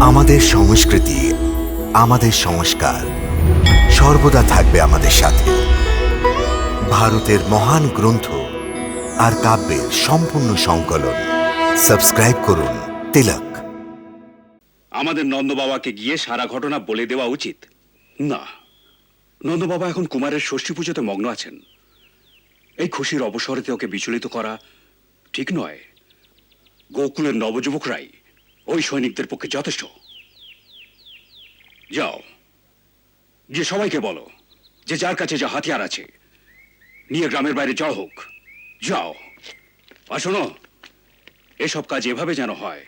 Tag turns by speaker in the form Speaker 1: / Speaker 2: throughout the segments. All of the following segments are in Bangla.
Speaker 1: আমাদের সংস্কৃতি, আমাদের সংস্কার সর্বদা থাকবে আমাদের সাথে। ভারতের মহান গ্রন্থ আর কাব্যের সম্পূর্ণ সংকলন। সাবস্ক্রাইব করুন তিলক।
Speaker 2: আমাদের নন্দ বাবাকে গিয়ে সারা ঘটনা বলে দেওয়া উচিত। না নন্দ বাবা এখন কুমারের ষষ্ঠী পুজোতে মগ্ন আছেন। এই খুশির অবসরেতে ওকে বিচলিত করা ঠিক নয়। গোকুলের নবযুবকরাই ওই সৈনিকদের পক্ষে যথেষ্ট। যাও। যে সবাইকে বলো যে যার কাছে যা হাতিয়ার আছে, নিয়ে গ্রামের বাইরে চড় হোক। যাও। আর শোনো, এসব কাজ এভাবে যেন হয়,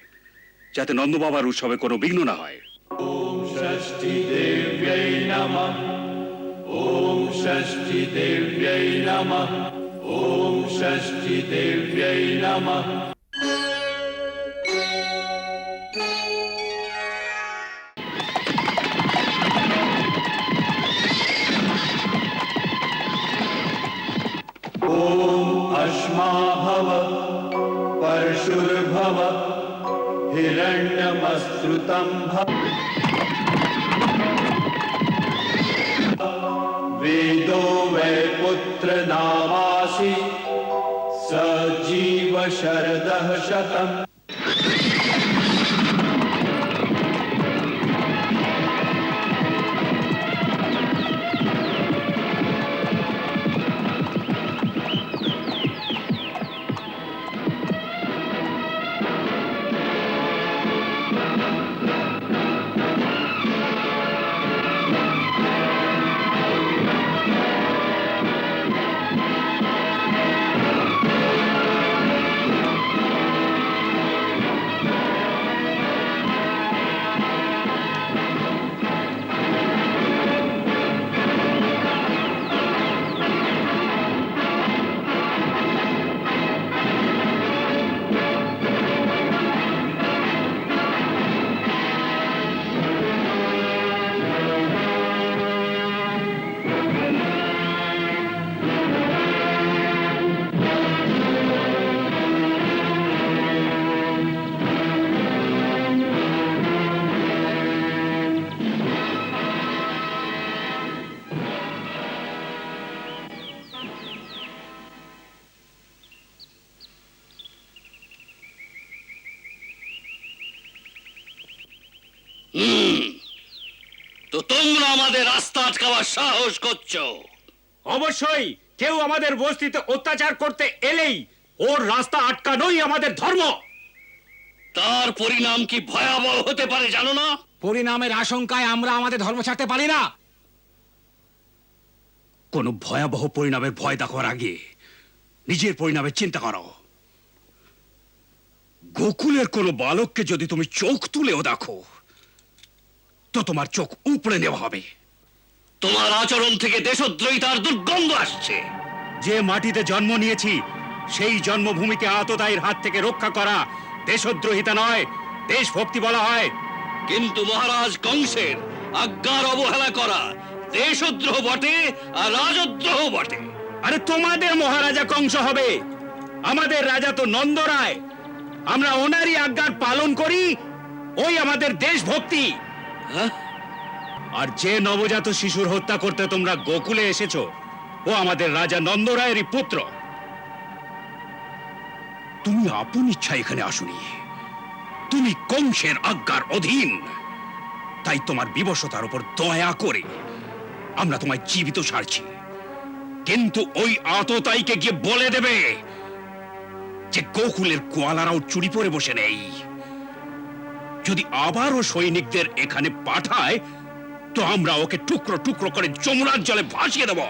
Speaker 2: যাতে নন্দ বাবার উৎসবে কোনো বিঘ্ন না হয়।
Speaker 3: ওম ষষ্ঠী দেব্যৈ নমঃ। ওম ষষ্ঠী দেব্যৈ নমঃ। ॐ अश्मा भव परशुर्भव हिरण्यमस्तुतम भव। वेदो वै पुत्रनामासि स सजीव शरद शतम्
Speaker 4: তো তোমরা আমাদের রাস্তা আটকাবার সাহস করছ।
Speaker 5: অবশ্যই কেউ আমাদের বস্তিতে অত্যাচার করতে এলেই ওর রাস্তা আটকানোই আমাদের ধর্ম।
Speaker 4: তার পরিণাম কি ভয়াবহ হতে পারে জানো না?
Speaker 5: পরিণামের আশঙ্কায় আমরা আমাদের ধর্ম ছাড়তে পারি না।
Speaker 2: কোনো ভয়াবহ পরিণামের ভয় দেখার আগে নিজের পরিণামের চিন্তা করো। গোকুলের কোনো বালককে যদি তুমি চোখ তুলেও দেখো তো তোমার চোখ উপড়ে নেওয়া হবে।
Speaker 4: তোমার আচরণ থেকে দেশদ্রোহিতার দুর্গন্ধ আসছে।
Speaker 5: যে মাটিতে জন্ম নিয়েছি, সেই জন্মভূমিকে আততায়ীর হাত থেকে রক্ষা করা দেশদ্রোহিতা নয়, দেশভক্তি বলা হয়।
Speaker 4: কিন্তু মহারাজ কংসের আজ্ঞার অবহেলা করা দেশদ্রোহ বটে আর রাজদ্রোহ বটে।
Speaker 5: আরে তোমাদের মহারাজা কংস হবে। আমাদের রাজা তো নন্দ রায়। আমরা ওনারই আজ্ঞার পালন করি, ওই আমাদের দেশভক্তি।
Speaker 4: হ্যাঁ?
Speaker 5: আর যে নবজাত শিশুর হত্যা করতে তোমরা গোকুলে এসেছ, ও আমাদের রাজা নন্দরায়েরই পুত্র।
Speaker 2: তুমি আপন ইচ্ছা এখানে আসুনি। তুমি কংসের আজ্ঞার অধীন। তাই তোমার বিবশতার উপর দয়া করে আমরা তোমায় জীবিত ছাড়ছি কিন্তু ওই আততাইকে গিয়ে বলে দেবে যে গোকুলের কোয়ালারাও চুরি পরে বসে নেই। যদি আবারও সৈনিকদের এখানে পাঠায়, তো আমরা ওকে টুকরো টুকরো করে যমুনার জলে ভাসিয়ে দেবো।